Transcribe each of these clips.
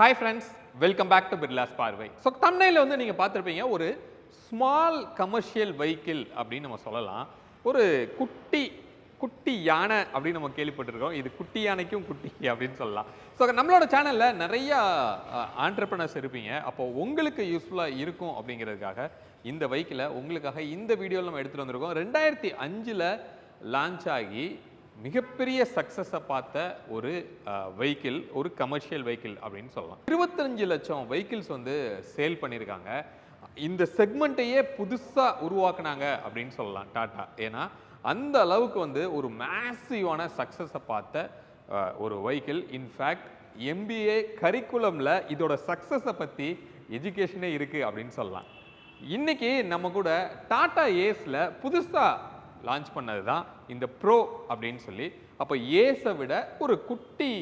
Hi friends welcome back to Birlas பார்வை so தன்னையில் வந்து நீங்கள் பார்த்துருப்பீங்க ஒரு ஸ்மால் கமர்ஷியல் வெஹிக்கிள் அப்படின்னு நம்ம சொல்லலாம். ஒரு குட்டி குட்டி யானை அப்படின்னு நம்ம கேள்விப்பட்டிருக்கோம். இது குட்டி யானைக்கும் குட்டி அப்படின்னு சொல்லலாம். ஸோ நம்மளோட சேனலில் நிறையா ஆண்டர்பனர்ஸ் இருப்பீங்க. அப்போ உங்களுக்கு யூஸ்ஃபுல்லாக இருக்கும் அப்படிங்கிறதுக்காக இந்த வெஹிக்கிளை உங்களுக்காக இந்த வீடியோவில் நம்ம எடுத்துகிட்டு வந்திருக்கோம். ரெண்டாயிரத்தி அஞ்சில் லான்ச் ஆகி மிகப்பெரிய சக்ஸஸை பார்த்த ஒரு வெஹிக்கிள் ஒரு கமர்ஷியல் வெஹிக்கிள் அப்படின்னு சொல்லலாம். இருபத்தஞ்சு லட்சம் வெஹிக்கிள்ஸ் வந்து சேல் பண்ணியிருக்காங்க. இந்த செக்மெண்ட்டையே புதுசாக உருவாக்குனாங்க அப்படின்னு சொல்லலாம் டாட்டா ஏன்னா அந்த அளவுக்கு வந்து ஒரு மேசிவான சக்ஸஸை பார்த்த ஒரு வெஹிக்கிள் இன்ஃபேக்ட் எம்பிஏ கரிக்குலமில் இதோட சக்ஸஸை பற்றி எஜுகேஷனே இருக்குது அப்படின்னு சொல்லலாம். இன்னைக்கு நம்ம கூட டாட்டா ஏஸில் புதுசாக லான்ச் பண்ணது தான் இந்த ப்ரோ அப்படின்னு சொல்லி. அப்போ ஏஸை விட ஒரு குட்டி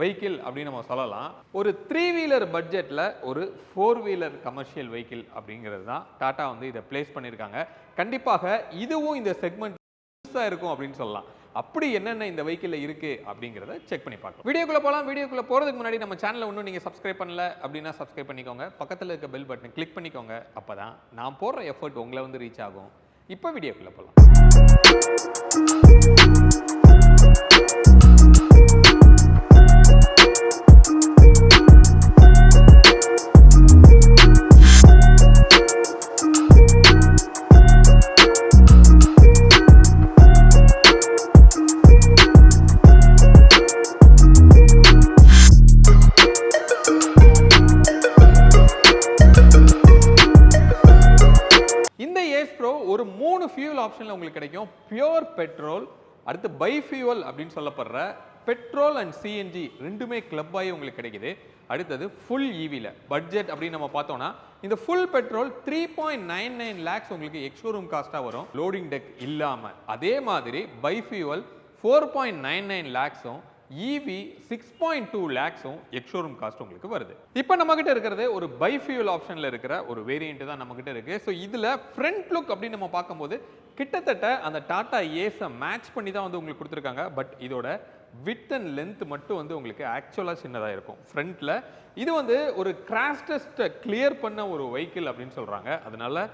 வெஹிக்கிள் அப்படின்னு நம்ம சொல்லலாம். ஒரு த்ரீ வீலர் பட்ஜெட்டில் ஒரு ஃபோர் வீலர் கமர்ஷியல் வெஹிக்கிள் அப்படிங்கிறது தான் டாட்டா வந்து இதை ப்ளேஸ் பண்ணியிருக்காங்க. கண்டிப்பாக இதுவும் இந்த செக்மெண்ட் புதுசாக இருக்கும் அப்படின்னு சொல்லலாம். அப்படி என்னென்ன இந்த வெஹிக்கிளில் இருக்குது அப்படிங்கிறத செக் பண்ணி பார்க்கலாம். வீடியோக்குள்ளே போகலாம் வீடியோக்குள்ளே போகிறதுக்கு முன்னாடி நம்ம சேனலில் ஒன்றும் நீங்கள் சப்ஸ்கிரைப் பண்ணல அப்படின்னா சப்ஸ்கிரைப் பண்ணிக்கோங்க. பக்கத்தில் இருக்க பெல் பட்டன் கிளிக் பண்ணிக்கோங்க. அப்போ தான் நான் போடுற எஃபர்ட் உங்களை வந்து ரீச் ஆகும். இப்போ வீடியோக்குள்ளே போகலாம். ஒரு மூணு ஃபியூல் ஆப்ஷனில் உங்களுக்கு கிடைக்கும். பியோர் பெட்ரோல் அடுத்து பை ஃபியூவல் அப்படின்னு சொல்லப்படுற பெட்ரோல் அண்ட் சிஎன்ஜி ரெண்டுமே கிளப் ஆகி உங்களுக்கு கிடைக்குது. அடுத்தது ஃபுல் ஈவியில் பட்ஜெட் அப்படின்னு நம்ம பார்த்தோம்னா இந்த full petrol three point nine nine lakhs உங்களுக்கு எக்ஸ்ஷோரூம் காஸ்ட்டாக வரும். லோடிங் டெக் இல்லாமல் அதே மாதிரி bi fuel four point nine nine லேக்ஸும் EV six point two லேக்ஸும் எக்ஷோரூம் காஸ்ட் உங்களுக்கு வருது. இப்போ நம்மக்கிட்ட இருக்கிறது ஒரு பைஃபியூல் ஆப்ஷனில் இருக்கிற ஒரு வேரியண்ட் தான் நம்மக்கிட்ட இருக்குது ஸோ இதில் ஃப்ரண்ட் லுக் அப்படின்னு நம்ம பார்க்கும்போது கிட்டத்தட்ட அந்த டாட்டா ஏஸை மேட்ச் பண்ணி தான் வந்து உங்களுக்கு கொடுத்துருக்காங்க. பட் இதோட வித் அண்ட் லென்த் மட்டும் வந்து உங்களுக்கு ஆக்சுவலாக சின்னதாக இருக்கும். ஃப்ரண்ட்டில் இது வந்து ஒரு கிராஸ்டஸ்ட்டை கிளியர் பண்ண ஒரு வெஹிக்கிள் அப்படின்னு சொல்கிறாங்க அதனால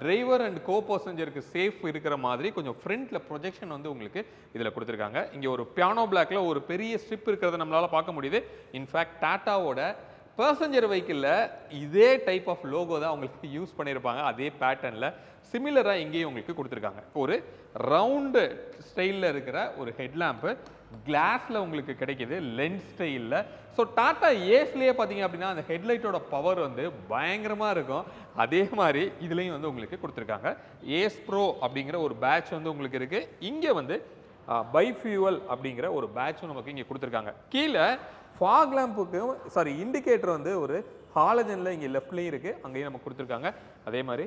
டிரைவர் அண்ட் கோ பர்சஞ்சருக்கு சேஃப் இருக்கிற மாதிரி கொஞ்சம் ஃப்ரண்ட்டில் ப்ரொஜெக்ஷன் வந்து உங்களுக்கு இதில் கொடுத்துருக்காங்க. இங்கே ஒரு பியானோ பிளாக்ல ஒரு பெரிய ஸ்ட்ரிப் இருக்கிறத நம்மளால் பார்க்க முடியுது. இன்ஃபேக்ட் டாட்டாவோட பர்சஞ்சர் வெஹிக்கிளில் இதே டைப் ஆஃப் லோகோ தான் உங்களுக்கு யூஸ் பண்ணியிருப்பாங்க. அதே பேட்டர்னில் சிமிலராக இங்கேயும் உங்களுக்கு கொடுத்துருக்காங்க. ஒரு ரவுண்டு ஸ்டைலில் இருக்கிற ஒரு ஹெட்லாம்ப்பு கிளாஸில் உங்களுக்கு கிடைக்கிது லென்ஸ் ஸ்டைலில் ஸோ டாட்டா ஏஸ்லேயே பார்த்தீங்க அப்படின்னா அந்த ஹெட்லைட்டோட பவர் வந்து பயங்கரமாக இருக்கும். அதே மாதிரி இதுலேயும் வந்து உங்களுக்கு கொடுத்துருக்காங்க. ஏஸ் ப்ரோ அப்படிங்கிற ஒரு பேட்ச் வந்து உங்களுக்கு இருக்குது இங்கே வந்து பை ஃபியூவல் அப்படிங்கிற ஒரு பேட்சும் நமக்கு இங்கே கொடுத்துருக்காங்க. கீழே ஃபாக் லேம்புக்கும் சாரி இண்டிகேட்டர் வந்து ஒரு ஹாலஜனில் இங்கே லெஃப்ட்லேயும் இருக்குது அங்கேயும் நமக்கு கொடுத்துருக்காங்க. அதே மாதிரி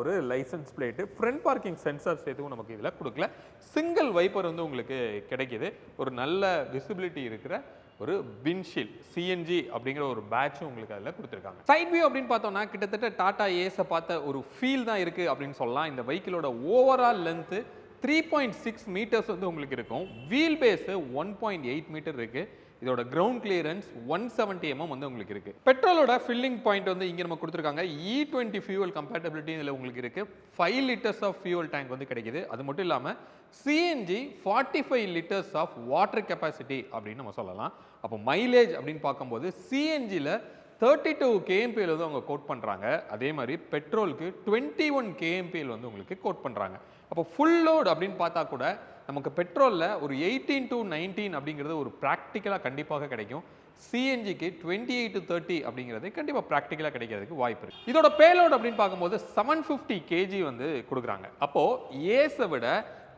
ஒரு license plate front parking sensors எதுவும் நமக்கு இதில் கொடுக்கல. சிங்கிள் வைப்பர் வந்து உங்களுக்கு கிடைக்கிது. ஒரு நல்ல விசிபிலிட்டி இருக்கிற ஒரு வின்ஷீல் சிஎன்ஜி அப்படிங்கிற ஒரு பேட்சும் உங்களுக்கு அதில் கொடுத்துருக்காங்க. சைட் வியூ அப்படின்னு பார்த்தோம்னா கிட்டத்தட்ட டாடா ஏஸை பார்த்த ஒரு ஃபீல் தான் இருக்குது அப்படின்னு சொல்லலாம். இந்த வெஹிக்கிளோட overall length three point six meters வந்து உங்களுக்கு இருக்கும். Wheel base one point eight meter இருக்குது இதோட ground clearance one seventy MM வந்து உங்களுக்கு இருக்கு. பெட்ரோலோட ஃபில்லிங் பாயிண்ட் வந்து இங்கே நம்ம கொடுத்துருக்காங்க. E e twenty fuel compatibility இதில் உங்களுக்கு இருக்கு. Five liters of fuel tank வந்து கிடைக்குது. அது மட்டும் இல்லாமல் CNG forty five liters of water capacity அப்படின்னு நம்ம சொல்லலாம். அப்போ மைலேஜ் அப்படின்னு பார்க்கும்போது சிஎன்ஜியில் தேர்ட்டி டூ கேஎம்பியில் வந்து அவங்க கோட் பண்ணுறாங்க அதே மாதிரி பெட்ரோலுக்கு டுவெண்ட்டி ஒன் கேஎம்பியில் வந்து உங்களுக்கு கோட் பண்ணுறாங்க அப்போ ஃபுல் லோட் அப்படின்னு பார்த்தா கூட நமக்கு பெட்ரோலில் ஒரு எயிட்டீன் டு நைன்டீன் அப்படிங்கிறது ஒரு ப்ராக்டிக்கலாக கண்டிப்பாக கிடைக்கும். சிஎன்ஜிக்கு டுவெண்ட்டி எயிட் டு தேர்ட்டி அப்படிங்கிறது கண்டிப்பாக ப்ராக்டிக்கலாக கிடைக்கிறதுக்கு வாய்ப்பு இருக்குது இதோட பேலோட் அப்படின்னு பார்க்கும்போது செவன் ஃபிஃப்டி கேஜி வந்து கொடுக்குறாங்க. அப்போது ஏஸை விட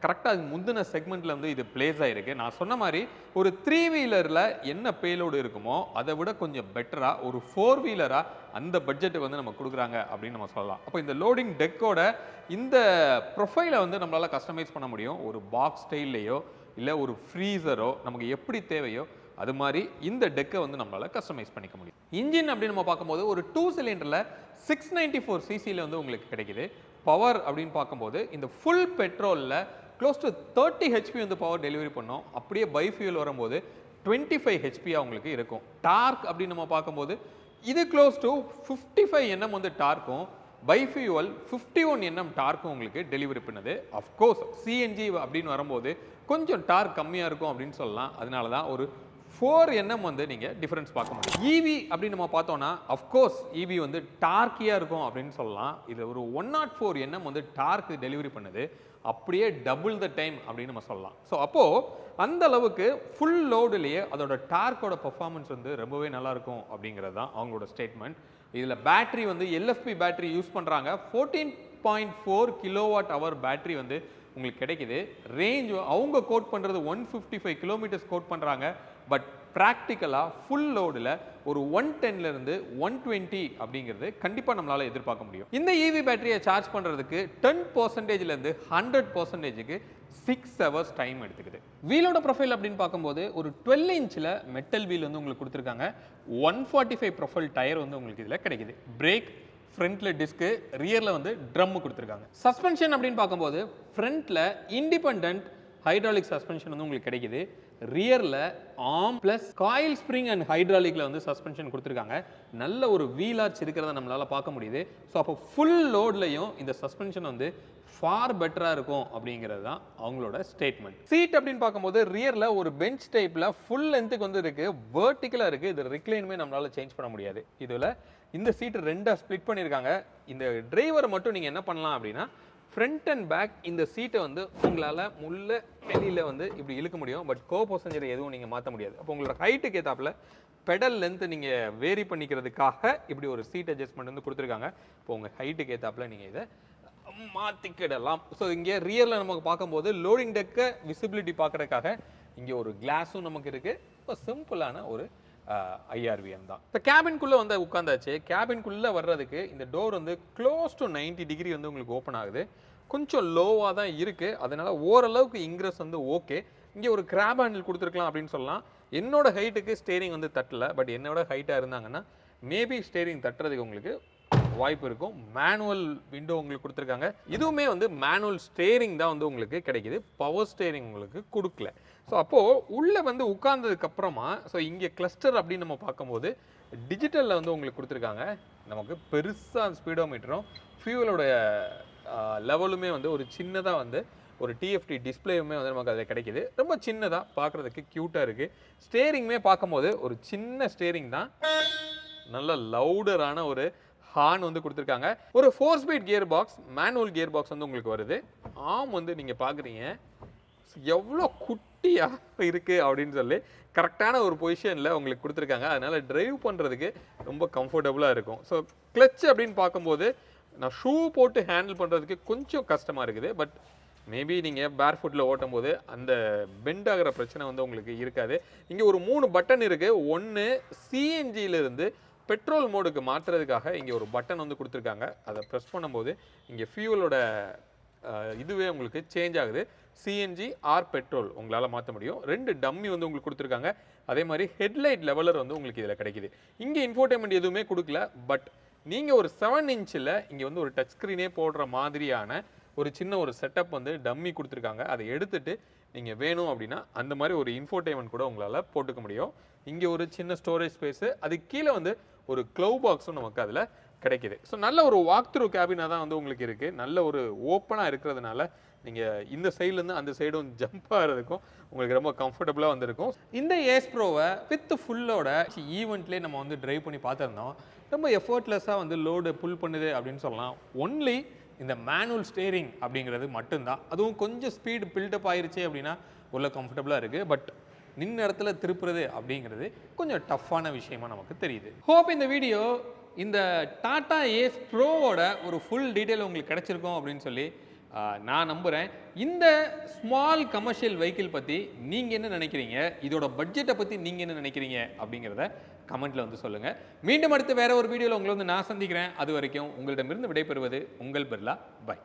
கரெக்டாக அது முந்தின செக்மெண்ட்டில் வந்து இது பிளேஸ் ஆகிருக்கு நான் சொன்ன மாதிரி ஒரு த்ரீ வீலரில் என்ன பேலோடு இருக்குமோ அதை விட கொஞ்சம் பெட்டராக ஒரு ஃபோர் வீலராக அந்த பட்ஜெட்டை வந்து நம்ம கொடுக்குறாங்க அப்படின்னு நம்ம சொல்லலாம். அப்போ இந்த லோடிங் டெக்கோட இந்த ப்ரொஃபைலை வந்து நம்மளால் கஸ்டமைஸ் பண்ண முடியும். ஒரு பாக்ஸ் ஸ்டைல்லையோ இல்லை ஒரு ஃப்ரீசரோ நமக்கு எப்படி தேவையோ அது மாதிரி இந்த டெக்கை வந்து நம்மளால் கஸ்டமைஸ் பண்ணிக்க முடியும். இன்ஜின் அப்படின்னு நம்ம பார்க்கும்போது ஒரு டூ சிலிண்டரில் சிக்ஸ் நைன்ட்டி ஃபோர் சிசியில் வந்து உங்களுக்கு கிடைக்குது. பவர் அப்படின்னு பார்க்கும்போது இந்த ஃபுல் பெட்ரோலில் க்ளோஸ் டு தேர்ட்டி ஹெச்பி வந்து பவர் டெலிவரி பண்ணோம். அப்படியே பை ஃபியூல் வரும்போது டுவெண்ட்டி ஃபைவ் ஹெச்பியாக உங்களுக்கு இருக்கும். டார்க் அப்படின்னு நம்ம பார்க்கும்போது இது close to fifty five NM வந்து டார்க்கும் bi fuel fifty one N M டார்க்கும் உங்களுக்கு டெலிவரி பண்ணுது. அஃப்கோர்ஸ் சிஎன்ஜி அப்படின்னு வரும்போது கொஞ்சம் டார்க் கம்மியாக இருக்கும் அப்படின்னு சொல்லலாம். அதனால தான் ஒரு ஃபோர் என்எம் வந்து நீங்கள் டிஃப்ரென்ஸ் பார்க்க முடியும். ஈவி அப்படின்னு நம்ம பார்த்தோன்னா அஃப்கோர்ஸ் ஈவி வந்து டார்க்கியாக இருக்கும் அப்படின்னு சொல்லலாம். இது ஒரு ஒன் நாட் ஃபோர் என்எம் வந்து டார்க் டெலிவரி பண்ணுது. அப்படியே டபுள் த டைம் அப்படின்னு நம்ம சொல்லலாம். ஸோ அப்போது அந்த அளவுக்கு ஃபுல் லோடுலேயே அதோட டார்க்கோட பர்ஃபார்மன்ஸ் வந்து ரொம்பவே நல்லாயிருக்கும் அப்படிங்கிறது தான் அவங்களோட ஸ்டேட்மெண்ட் இதில் பேட்டரி வந்து எல்எஃப்பி பேட்டரி யூஸ் பண்ணுறாங்க fourteen point four kilowatt hour battery வந்து உங்களுக்கு கிடைக்குது. ரேஞ்ச் அவங்க கோட் பண்ணுறது one fifty five kilometers quote பண்ணுறாங்க பட் ப்ராக்டிக்கலாக ஃபுல் லோடில் ஒரு ஒன் டென்லேருந்து ஒன் டுவெண்ட்டி அப்படிங்கிறது கண்டிப்பாக நம்மளால் எதிர்பார்க்க முடியும். இந்த இவி பேட்டரியை சார்ஜ் பண்ணுறதுக்கு டென் பர்சன்டேஜ்லேருந்து ஹண்ட்ரட் பர்சன்டேஜுக்கு சிக்ஸ் ஹவர்ஸ் டைம் எடுத்துக்குது. வீலோட ப்ரொஃபைல் அப்படின்னு பார்க்கும்போது ஒரு டுவெல் இன்ச்சில் மெட்டல் வீல் வந்து உங்களுக்கு கொடுத்துருக்காங்க. One forty five profile tyre வந்து உங்களுக்கு இதில் கிடைக்குது. பிரேக் ஃப்ரண்ட்டில் டிஸ்க்கு ரியரில் வந்து ட்ரம் கொடுத்துருக்காங்க. சஸ்பென்ஷன் அப்படின்னு பார்க்கும்போது ஃப்ரண்ட்டில் இண்டிபெண்ட் ஹைட்ராலிக் சஸ்பென்ஷன் வந்து உங்களுக்கு கிடைக்குது. ரியரில் arm plus coil spring and ஹைட்ராலிக்கில் வந்து சஸ்பென்ஷன் கொடுத்துருக்காங்க. நல்ல ஒரு வீலார்ச் இருக்கிறத நம்மளால் பார்க்க முடியுது. ஸோ அப்போ ஃபுல் லோட்லையும் இந்த சஸ்பென்ஷன் வந்து ஃபார் பெட்டராக இருக்கும் அப்படிங்கிறது தான் அவங்களோட ஸ்டேட்மெண்ட் சீட் அப்படின்னு பார்க்கும்போது ரியரில் ஒரு பெஞ்ச் டைப்பில் ஃபுல் லென்த்துக்கு வந்து இருக்குது வேர்ட்டிக்கலாக இருக்குது இது ரிக்ளைனுமே நம்மளால் சேஞ்ச் பண்ண முடியாது. இதில் இந்த சீட்டு ரெண்டாக ஸ்ப்ளிட் பண்ணியிருக்காங்க இந்த டிரைவரை மட்டும் நீங்கள் என்ன பண்ணலாம் அப்படின்னா ஃப்ரண்ட் அண்ட் பேக் இந்த சீட்டை வந்து உங்களால் முள்ள வெளியில் வந்து இப்படி இழுக்க முடியும். பட் கோ பொசஞ்சரை எதுவும் நீங்கள் மாற்ற முடியாது. அப்போ உங்களோட ஹைட்டுக்கு ஏற்றாப்பில் பெடல் லென்த்து நீங்கள் வேரி பண்ணிக்கிறதுக்காக இப்படி ஒரு சீட் அட்ஜஸ்ட்மெண்ட் வந்து கொடுத்துருக்காங்க. இப்போ உங்கள் ஹைட்டுக்கு ஏற்றாப்பில் நீங்கள் இதை மாற்றிக்கிடலாம் ஸோ இங்கே ரியரில் நமக்கு பார்க்கும்போது லோடிங் டெக்கை விசிபிலிட்டி பார்க்குறதுக்காக இங்கே ஒரு கிளாஸும் நமக்கு இருக்குது இப்போ சிம்பிளான ஒரு ஐஆர்விஎம் தான். இப்போ கேபின்குள்ளே வந்து உட்காந்தாச்சு கேபின்குள்ளே வர்றதுக்கு இந்த டோர் வந்து க்ளோஸ் டு 90 டிகிரி வந்து உங்களுக்கு ஓப்பன் ஆகுது. கொஞ்சம் லோவாக தான் இருக்குது அதனால் ஓரளவுக்கு இங்கிரஸ் வந்து ஓகே இங்கே ஒரு கிராப் ஹேண்டில் கொடுத்துருக்கலாம் அப்படின்னு சொல்லலாம். என்னோட ஹைட்டுக்கு ஸ்டேரிங் வந்து தட்டலை. பட் என்னோட ஹைட்டாக இருந்தாங்கன்னா மேபி ஸ்டேரிங் தட்டுறதுக்கு உங்களுக்கு வாய்ப்பு இருக்கும். மேனுவல் விண்டோ உங்களுக்கு கொடுத்துருக்காங்க. இதுவுமே வந்து மேனுவல் ஸ்டேரிங் தான் வந்து உங்களுக்கு கிடைக்கிது. பவர் ஸ்டேரிங் உங்களுக்கு கொடுக்கல. ஸோ அப்போது உள்ளே வந்து உட்கார்ந்ததுக்கப்புறமா ஸோ இங்கே கிளஸ்டர் அப்படின்னு நம்ம பார்க்கும்போது டிஜிட்டலில் வந்து உங்களுக்கு கொடுத்துருக்காங்க. நமக்கு பெருசாக ஸ்பீடோமீட்டரும் ஃபியூவலோட லெவலுமே வந்து ஒரு சின்னதாக வந்து ஒரு டிஎஃப்டி டிஸ்பிளேயுமே வந்து நமக்கு அதில் கிடைக்கிது. ரொம்ப சின்னதாக பார்க்குறதுக்கு க்யூட்டாக இருக்குது ஸ்டேரிங்குமே பார்க்கும்போது ஒரு சின்ன ஸ்டேரிங் தான். நல்ல லவுடரான ஒரு ஹார்ன் வந்து கொடுத்துருக்காங்க. ஒரு four speed gear box manual gear box வந்து உங்களுக்கு வருது. ஆம் வந்து நீங்கள் பார்க்குறீங்க எவ்வளோ குட்டியாக இருக்குது அப்படின்னு சொல்லி கரெக்டான ஒரு பொசிஷனில் உங்களுக்கு கொடுத்துருக்காங்க. அதனால் ட்ரைவ் பண்ணுறதுக்கு ரொம்ப கம்ஃபர்டபுளாக இருக்கும். ஸோ கிளச் அப்படின்னு பார்க்கும்போது நான் ஷூ போட்டு ஹேண்டில் பண்ணுறதுக்கு கொஞ்சம் கஷ்டமாக இருக்குது. பட் மேபி நீங்கள் பேர் ஃபுட்டில் ஓட்டும் போது அந்த பெண்ட் ஆகிற பிரச்சனை வந்து உங்களுக்கு இருக்காது. இங்கே ஒரு மூணு பட்டன் இருக்குது ஒன்று சிஎன்ஜியிலிருந்து பெட்ரோல் மோடுக்கு மாற்றுறதுக்காக இங்கே ஒரு பட்டன் வந்து கொடுத்துருக்காங்க. அதை ப்ரெஸ் பண்ணும்போது இங்கே ஃபியூவலோட இதுவே உங்களுக்கு சேஞ்ச் ஆகுது. சிஎன்ஜி ஆர் பெட்ரோல் உங்களால் மாற்ற முடியும். ரெண்டு டம்மி வந்து உங்களுக்கு கொடுத்துருக்காங்க. அதே மாதிரி ஹெட்லைட் லெவலர் வந்து உங்களுக்கு இதில் கிடைக்குது. இங்கே இன்ஃபோர்டைன்மெண்ட் எதுவுமே கொடுக்கல. பட் நீங்கள் ஒரு செவன் இன்ச்சில் இங்கே வந்து ஒரு டச் ஸ்க்ரீனே போடுற மாதிரியான ஒரு சின்ன ஒரு செட்டப் வந்து டம்மி கொடுத்துருக்காங்க. அதை எடுத்துகிட்டு நீங்கள் வேணும் அப்படின்னா அந்த மாதிரி ஒரு இன்ஃபோர்டைன்மெண்ட் கூட உங்களால் போட்டுக்க முடியும். இங்கே ஒரு சின்ன ஸ்டோரேஜ் ஸ்பேஸு அதுக்கு கீழே வந்து ஒரு க்ளவ் பாக்ஸும் நமக்கு அதில் கிடைக்குது. ஸோ நல்ல ஒரு வாக் த்ரூ கேபினாக தான் வந்து உங்களுக்கு இருக்குது நல்ல ஒரு ஓப்பனாக இருக்கிறதுனால நீங்கள் இந்த சைட்லேருந்து அந்த சைடும் ஜம்ப் ஆகிறதுக்கும் உங்களுக்கு ரொம்ப கம்ஃபர்டபுளாக வந்திருக்கும். இந்த ஏஸ் ப்ரோவை வித் ஃபுல்லோட ஈவெண்ட்லேயே நம்ம வந்து ட்ரைவ் பண்ணி பார்த்துருந்தோம். ரொம்ப எஃபர்ட்லெஸ்ஸாக வந்து லோடு புல் பண்ணுது அப்படின்னு சொல்லலாம். ஒன்லி இந்த மேனுவல் ஸ்டேரிங் அப்படிங்கிறது மட்டும்தான். அதுவும் கொஞ்சம் ஸ்பீடு பில்டப் ஆயிருச்சு அப்படின்னா உள்ள கம்ஃபர்டபுளாக இருக்குது பட் நின்ன இடத்துல திருப்புறது அப்படிங்கிறது கொஞ்சம் டஃப்பான விஷயமா நமக்கு தெரியுது. ஹோப் இந்த வீடியோ இந்த டாடா ஏஸ் ப்ரோவோட ஒரு ஃபுல் டீட்டெயில் உங்களுக்கு கிடச்சிருக்கும் அப்படின்னு சொல்லி நான் நம்புகிறேன் இந்த ஸ்மால் கமர்ஷியல் வெஹிக்கிள் பற்றி நீங்கள் என்ன நினைக்கிறீங்க? இதோட பட்ஜெட்டை பற்றி நீங்கள் என்ன நினைக்கிறீங்க? அப்படிங்கிறத கமெண்ட்டில் வந்து சொல்லுங்கள் மீண்டும் அடுத்து வேற ஒரு வீடியோவில் உங்களை வந்து நான் சந்திக்கிறேன். அது வரைக்கும் உங்களிடமிருந்து விடைபெறுவது உங்கள் பிர்லா. பை